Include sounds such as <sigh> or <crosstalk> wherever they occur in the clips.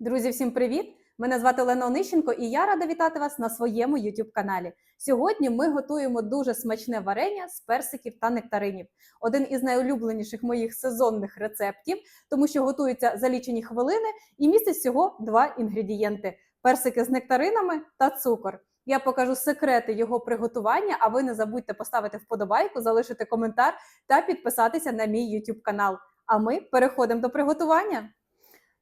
Друзі, всім привіт! Мене звати Олена Онищенко і я рада вітати вас на своєму youtube каналі. Сьогодні ми готуємо дуже смачне варення з персиків та нектаринів. Один із найулюбленіших моїх сезонних рецептів, тому що готується за лічені хвилини і містить всього два інгредієнти: персики з нектаринами та цукор. Я покажу секрети його приготування, а ви не забудьте поставити вподобайку, залишити коментар та підписатися на мій youtube канал. А ми переходимо до приготування.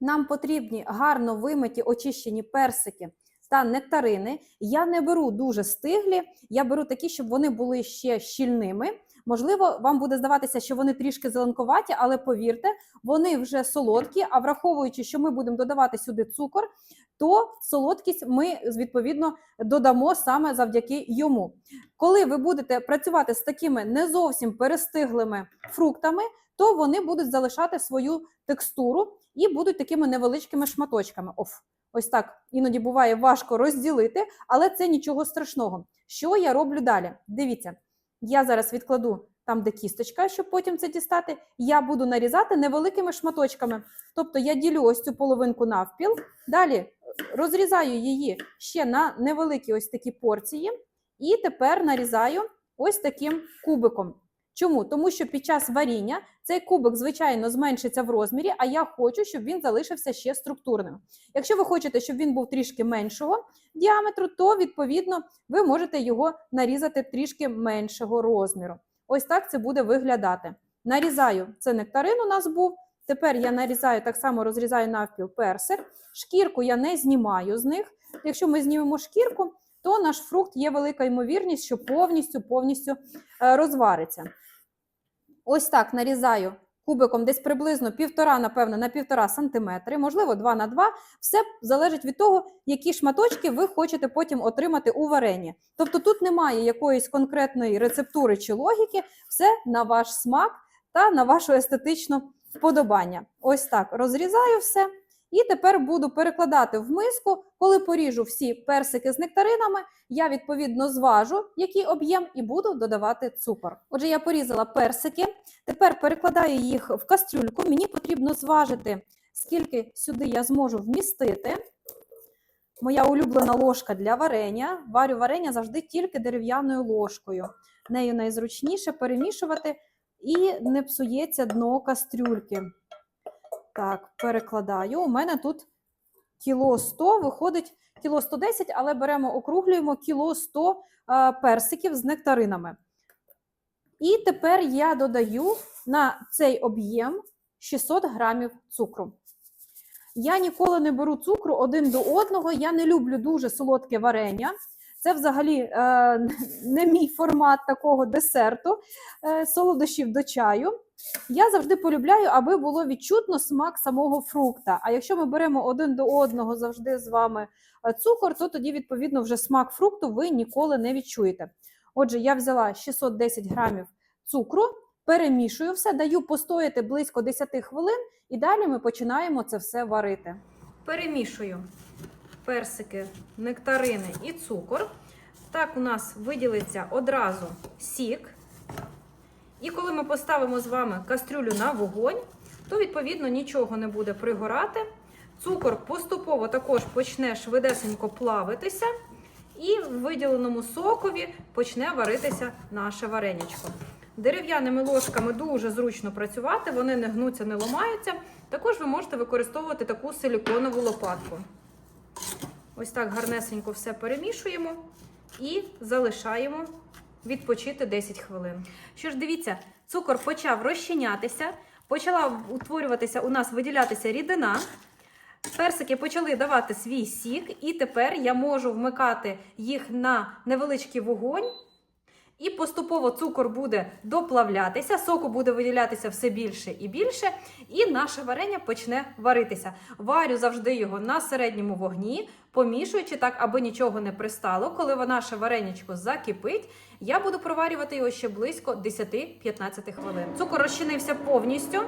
Нам потрібні гарно вимиті очищені персики та нектарини. Я не беру дуже стиглі, я беру такі, щоб вони були ще щільними. Можливо, вам буде здаватися, що вони трішки зеленкуваті, але повірте, вони вже солодкі. А враховуючи, що ми будемо додавати сюди цукор, то солодкість ми відповідно додамо саме завдяки йому. Коли ви будете працювати з такими не зовсім перестиглими фруктами, то вони будуть залишати свою текстуру і будуть такими невеличкими шматочками. Оф, ось так іноді буває важко розділити, але це нічого страшного. Що я роблю далі? Дивіться, я зараз відкладу там, де кісточка, щоб потім це дістати. Я буду нарізати невеликими шматочками. Тобто я ділю ось цю половинку навпіл, далі розрізаю її ще на невеликі ось такі порції, і тепер нарізаю ось таким кубиком. Чому? Тому що під час варіння цей кубик, звичайно, зменшиться в розмірі, а я хочу, щоб він залишився ще структурним. Якщо ви хочете, щоб він був трішки меншого діаметру, то відповідно ви можете його нарізати трішки меншого розміру. Ось так це буде виглядати. Нарізаю це нектарин у нас був. Тепер я нарізаю так само розрізаю навпіл персик. Шкірку я не знімаю з них. Якщо ми знімемо шкірку, то наш фрукт є велика ймовірність, що повністю повністю е, розвариться. Ось так нарізаю кубиком десь приблизно півтора, напевно, на півтора сантиметри, можливо, два на два. Все залежить від того, які шматочки ви хочете потім отримати у варенні. Тобто тут немає якоїсь конкретної рецептури чи логіки, все на ваш смак та на вашу естетичну вподобання. Ось так розрізаю все. І тепер буду перекладати в миску. Коли поріжу всі персики з нектаринами, я відповідно зважу, який об'єм, і буду додавати цукор. Отже, я порізала персики. Тепер перекладаю їх в кастрюльку. Мені потрібно зважити, скільки сюди я зможу вмістити. Моя улюблена ложка для варення. Варю варення завжди тільки дерев'яною ложкою. Нею найзручніше перемішувати і не псується дно кастрюльки. Так, перекладаю. У мене тут кіло 100, виходить кіло 110, але беремо, округлюємо кіло 100 а, персиків з нектаринами. І тепер я додаю на цей об'єм 600 грамів цукру. Я ніколи не беру цукру один до одного. Я не люблю дуже солодке варення. Це взагалі е, <laughs> не мій формат такого десерту, е, солодощів до чаю. Я завжди полюбляю, аби було відчутно смак самого фрукта. А якщо ми беремо один до одного завжди з вами е, цукор, то тоді, відповідно, вже смак фрукту ви ніколи не відчуєте. Отже, я взяла 610 грамів цукру, перемішую все, даю постояти близько 10 хвилин, і далі ми починаємо це все варити. Перемішую персики, нектарини і цукор. Так у нас виділиться одразу сік. І коли ми поставимо з вами кастрюлю на вогонь, то відповідно нічого не буде пригорати. Цукор поступово також почне швидесенько плавитися, і в виділеному сокові почне варитися наше варенячко. Дерев'яними ложками дуже зручно працювати, вони не гнуться, не ламаються. Також ви можете використовувати таку силіконову лопатку. Ось так гарнесенько все перемішуємо і залишаємо відпочити 10 хвилин. Що ж, дивіться, цукор почав розчинятися, почала утворюватися у нас виділятися рідина. Персики почали давати свій сік, і тепер я можу вмикати їх на невеличкий вогонь. І поступово цукор буде доплавлятися, соку буде виділятися все більше і більше, і наше варення почне варитися. Варю завжди його на середньому вогні, помішуючи так, аби нічого не пристало. Коли наше варенячко закипить, я буду проварювати його ще близько 10-15 хвилин. Цукор розчинився повністю,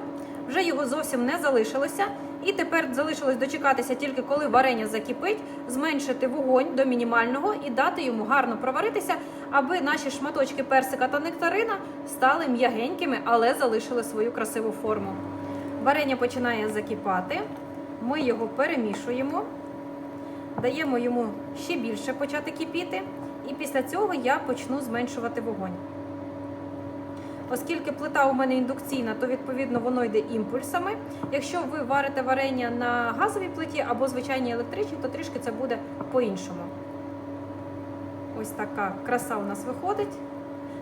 вже його зовсім не залишилося. І тепер залишилось дочекатися тільки коли варення закипить, зменшити вогонь до мінімального і дати йому гарно проваритися, аби наші шматочки персика та нектарина стали м'ягенькими, але залишили свою красиву форму. Варення починає закипати. Ми його перемішуємо, даємо йому ще більше почати кипіти, і після цього я почну зменшувати вогонь. Оскільки плита у мене індукційна, то відповідно воно йде імпульсами. Якщо ви варите варення на газовій плиті або звичайній електричній, то трішки це буде по-іншому. Ось така краса у нас виходить.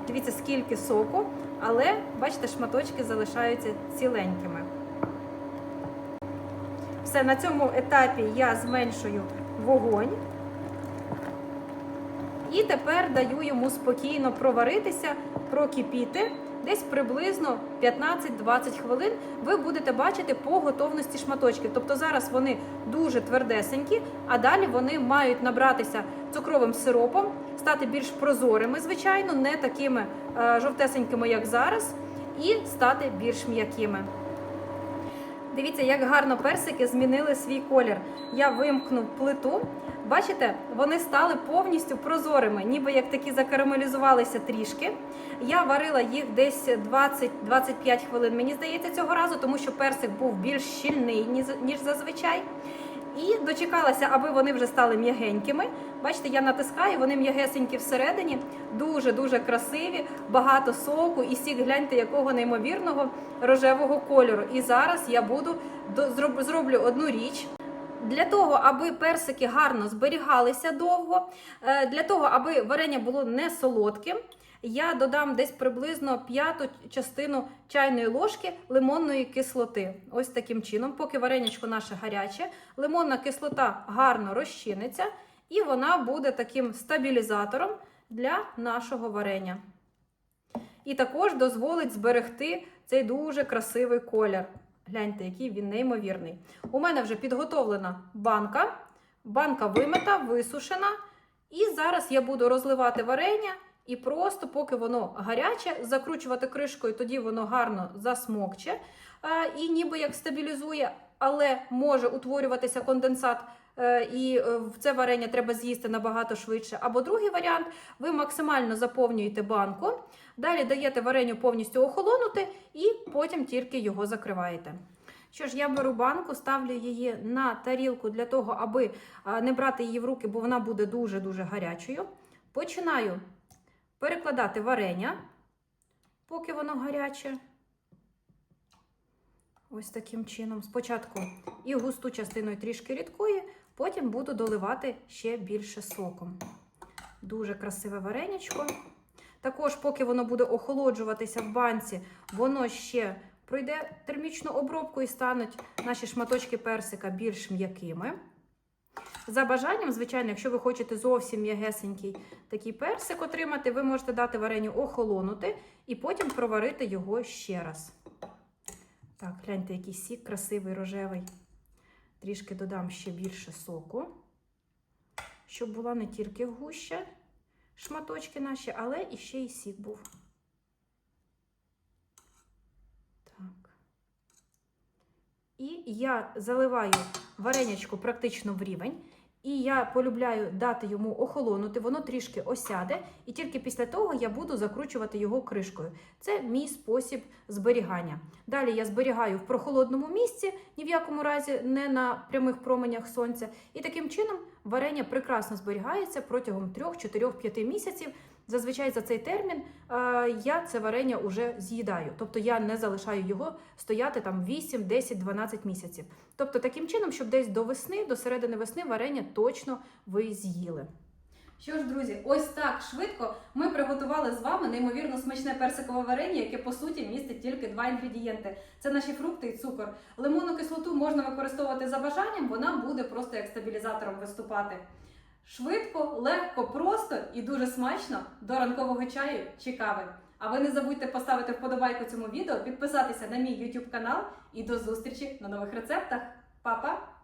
Дивіться, скільки соку, але бачите, шматочки залишаються ціленькими. Все, на цьому етапі я зменшую вогонь. І тепер даю йому спокійно проваритися, прокипіти. Десь приблизно 15-20 хвилин ви будете бачити по готовності шматочків. Тобто зараз вони дуже твердесенькі, а далі вони мають набратися цукровим сиропом, стати більш прозорими, звичайно, не такими е, жовтесенькими, як зараз, і стати більш м'якими. Дивіться, як гарно персики змінили свій колір. Я вимкнув плиту. Бачите, вони стали повністю прозорими, ніби як такі закарамелізувалися трішки. Я варила їх десь 20-25 хвилин, мені здається, цього разу, тому що персик був більш щільний, ніж- зазвичай. І дочекалася, аби вони вже стали м'ягенькими. Бачите, я натискаю, вони м'ягесенькі всередині, дуже-дуже красиві, багато соку і сік, гляньте, якого неймовірного рожевого кольору. І зараз я буду зроблю одну річ. Для того, аби персики гарно зберігалися довго, е, для того, аби варення було не солодким, я додам десь приблизно п'яту частину чайної ложки лимонної кислоти. Ось таким чином, поки варенячко наше гаряче, лимонна кислота гарно розчиниться, і вона буде таким стабілізатором для нашого варення. І також дозволить зберегти цей дуже красивий колір. Гляньте, який він неймовірний. У мене вже підготовлена банка. Банка вимита, висушена. І зараз я буду розливати варення і просто, поки воно гаряче, закручувати кришкою, тоді воно гарно засмокче і ніби як стабілізує, але може утворюватися конденсат. Е, І е, це варення треба з'їсти набагато швидше. Або другий варіант: ви максимально заповнюєте банку, далі даєте варенню повністю охолонути, і потім тільки його закриваєте. Що ж, я беру банку, ставлю її на тарілку для того, аби не брати її в руки, бо вона буде дуже-дуже гарячою. Починаю перекладати варення, поки воно гаряче. Ось таким чином. Спочатку і густу частину, трішки рідкої, потім буду доливати ще більше соком. Дуже красиве варенячко. Також, поки воно буде охолоджуватися в банці, воно ще пройде термічну обробку і стануть наші шматочки персика більш м'якими. За бажанням, звичайно, якщо ви хочете зовсім м'ягесенький такий персик отримати, ви можете дати вареню охолонути і потім проварити його ще раз. Так, гляньте, який сік красивий рожевий. Трішки додам ще більше соку, щоб була не тільки гуща шматочки наші, але і ще й сік був. Так. І я заливаю варенячку практично в рівень. І я полюбляю дати йому охолонути, воно трішки осяде, і тільки після того я буду закручувати його кришкою. Це мій спосіб зберігання. Далі я зберігаю в прохолодному місці, ні в якому разі не на прямих променях сонця. І таким чином варення прекрасно зберігається протягом 3, 4, 5 місяців. Зазвичай за цей термін е, я це варення вже з'їдаю, тобто я не залишаю його стояти там 8, 10, 12 місяців. Тобто таким чином, щоб десь до весни, до середини весни варення точно ви з'їли. Що ж, друзі, ось так швидко ми приготували з вами неймовірно смачне персикове варення, яке по суті містить тільки два інгредієнти: це наші фрукти і цукор. Лимонну кислоту можна використовувати за бажанням, вона буде просто як стабілізатором виступати. Швидко, легко, просто і дуже смачно до ранкового чаю чи кави. А ви не забудьте поставити вподобайку цьому відео, підписатися на мій YouTube канал і до зустрічі на нових рецептах. Па-па!